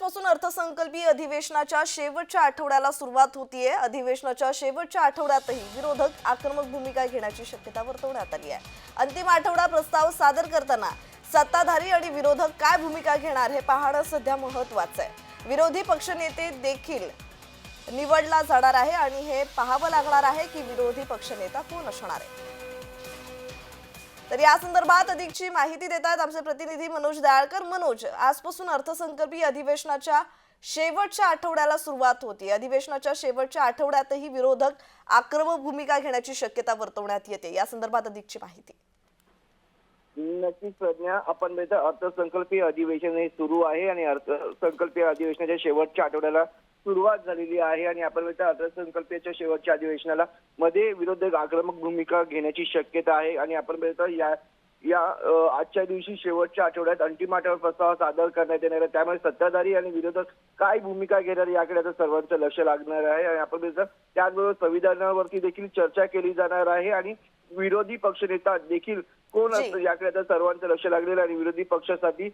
आजपासून अर्थसंकल्पीय अधिवेशनाच्या शेवटच्या आठवड्याला सुरुवात होतीये. अधिवेशनाच्या शेवटच्या आठवड्यातही विरोधक आक्रमक भूमिका घेण्याची शक्यता वर्तवण्यात आली आहे. अंतिम आठवडा प्रस्ताव सादर करताना सत्ताधारी आणि विरोधक काय भूमिका घेणार हे पाहणं सध्या महत्वाचं आहे. विरोधी पक्षनेते देखील निवडला जाणार आहे आणि हे पाहावं लागणार आहे की विरोधी पक्षनेता कोण असणार आहे. तर या संदर्भात अधिकची माहिती देतात आमचे प्रतिनिधी मनोज दयाळकर. मनोज आजपासून अर्थसंकल्पीय अधिवेशनाच्या शेवटच्या आठवड्याला सुरुवात होती. अधिवेशनाच्या शेवटच्या आठवड्यातही विरोधक आक्रमक भूमिका घेण्याची शक्यता वर्तवण्यात येते. या संदर्भात अधिकची माहिती. नक्कीच प्रज्ञा. आपण अर्थसंकल्पीय अधिवेशन हे सुरू आहे आणि अर्थसंकल्पीय अधिवेशनाच्या शेवटच्या आठवड्याला सुरुवात झालेली आहे आणि आपण अर्थसंकल्पीयच्या शेवटच्या अधिवेशनाला मध्ये विरोधक आक्रमक भूमिका घेण्याची शक्यता आहे आणि आपण या या आजच्या दिवशी शेवटच्या आठवड्यात अंतिम प्रस्ताव सादर करण्यात येणार आहे. त्यामुळे सत्ताधारी आणि विरोधक काय भूमिका घेणार याकडे आता सर्वांचं लक्ष लागणार आहे. आणि आपण बघितलं त्याचबरोबर संविधानावरती देखील चर्चा केली जाणार आहे आणि विरोधी पक्षनेता देखील कोण. असतं याकडे आता सर्वांचं लक्ष लागलेलं आणि विरोधी पक्षासाठी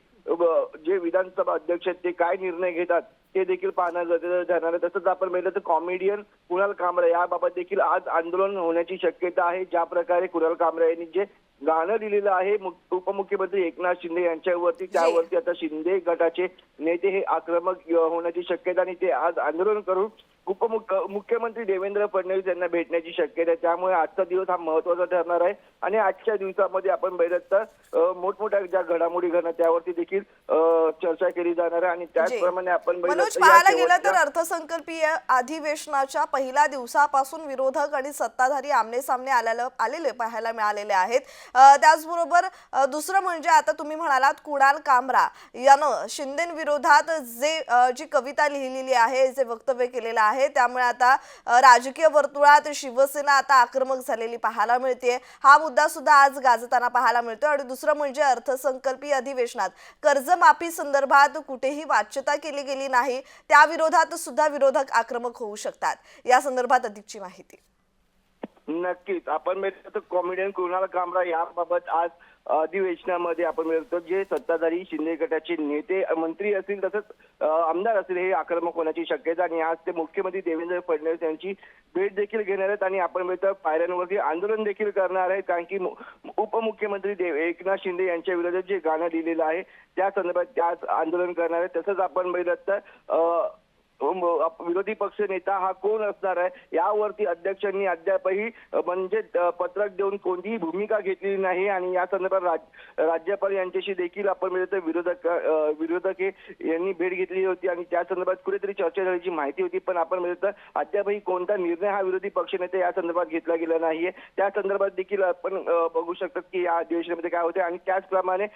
जे विधानसभा अध्यक्ष आहेत ते काय निर्णय घेतात ते देखील पाहणं गरजेचं ठरणार आहे. तसंच आपण पाहिलं तर कॉमेडियन कुणाल कामरा याबाबत देखील आज आंदोलन होण्याची शक्यता आहे ज्या प्रकारे कुणाल कामरा यांनी जे गाणं लिहिलेलं आहे मुख- उपमुख्यमंत्री एकनाथ शिंदे यांच्यावरती त्यावरती आता शिंदे गटाचे नेते हे आक्रमक होण्याची शक्यता आणि ते आज आंदोलन करून उपमुख्य मुख्यमंत्री देवेंद्र फडणवीस यांना भेटण्याची शक्यता आहे. त्यामुळे आजचा दिवस हा महत्त्वाचा ठरणार आहे. आणि आजच्या दिवसामध्ये आपण पाहिलं तर अ, मोठमोठ्या ज्या घडामोडी घडणार त्यावरती देखील चर्चा केली जाणार आहे आणि त्याचप्रमाणे आपण पाहायला गेलं तर अर्थसंकल्पीय अधिवेशनाच्या पहिल्या दिवसापासून विरोधक आणि सत्ताधारी आमने सामने आलेलं आलेले पाहायला मिळालेले आहेत. त्याचबरोबर दुसरं म्हणजे आता तुम्ही म्हणालात कुणाल कामरा यानं शिंदे विरोधात जे जी कविता लिहिलेली आहे जे वक्तव्य केलेलं आहे त्यामुळे आता राजकीय वर्तुळात शिवसेना आता आक्रमक झालेली पाहायला मिळते हा मुद्दा सुद्धा आज होताना पाहायला मिळतो आणि दुसरं म्हणजे अर्थसंकल्पीय अधिवेशनात कर्जमाफी संदर्भात कुठेही वाच्यता केली गेली नाही. त्या विरोधात सुद्धा विरोधक आक्रमक होऊ शकतात. या संदर्भात अधिकची माहिती. नक्कीच. आपण म्हणजे मिळतो तर कॉमेडियन कुणाल कामरा याबाबत आज अधिवेशनामध्ये आपण मिळतो जे सत्ताधारी शिंदे गटाचे नेते मंत्री असतील तसंच आमदार असतील हे आक्रमक होण्याची शक्यता आणि आज ते मुख्यमंत्री देवेंद्र फडणवीस यांची भेट देखील घेणार आहेत. आणि आपण मिळतो पायऱ्यांवरती आंदोलन देखील करणार आहेत. कारण की उपमुख्यमंत्री देव एकनाथ शिंदे यांच्या विरोधात जे गाणं लिहिलेलं आहे त्या संदर्भात ते आज आंदोलन करणार आहेत. तसंच आपण बघितलं तर विरोधी पक्ष नेता हा कोण असणार आहे? यावरती अध्यक्षांनी अद्यापही म्हणजे पत्रक देऊन कोणतीही भूमिका घेतलेली नाही आणि या संदर्भात राज- राज्यपाल यांच्याशी देखील आपण म्हणजे विरोधक विरोधक यांनी भेट घेतली होती आणि त्या संदर्भात कुठेतरी चर्चा झाल्याची माहिती होती पण आपण म्हणजे तर अद्यापही कोणता निर्णय हा विरोधी पक्षनेते या संदर्भात घेतला गेला नाहीये. त्या संदर्भात देखील आपण बघू शकतात की या अधिवेशनामध्ये काय होते आणि त्याचप्रमाणे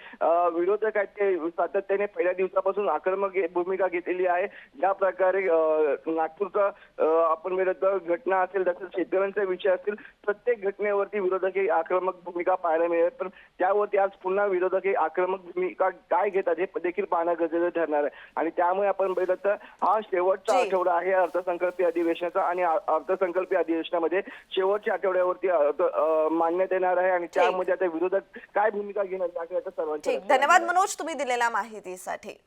विरोधक आहेत ते सातत्याने पहिल्या दिवसापासून आक्रमक भूमिका घेतलेली आहे. ज्या प्रकारे अ, नागपूरचा आपण तर घटना असेल तसंच शेतकऱ्यांचा विषय असेल प्रत्येक घटनेवरती विरोधक हे आक्रमक भूमिका पाहायला मिळेल. पण त्यावरती आज पुन्हा विरोधक हे आक्रमक भूमिका काय घेतात हे देखील पाहणं गरजेचं ठरणार आहे. आणि त्यामुळे आपण बघितलं तर हा शेवटचा. आठवडा आहे अर्थसंकल्पीय अधिवेशनाचा आणि अर्थसंकल्पीय अधिवेशनामध्ये शेवटच्या आठवड्यावरती मांडण्यात येणार आहे आणि त्यामध्ये आता विरोधक काय भूमिका घेणार याकडे सर्वांचं धन्यवाद. मनोज तुम्ही दिलेल्या माहितीसाठी.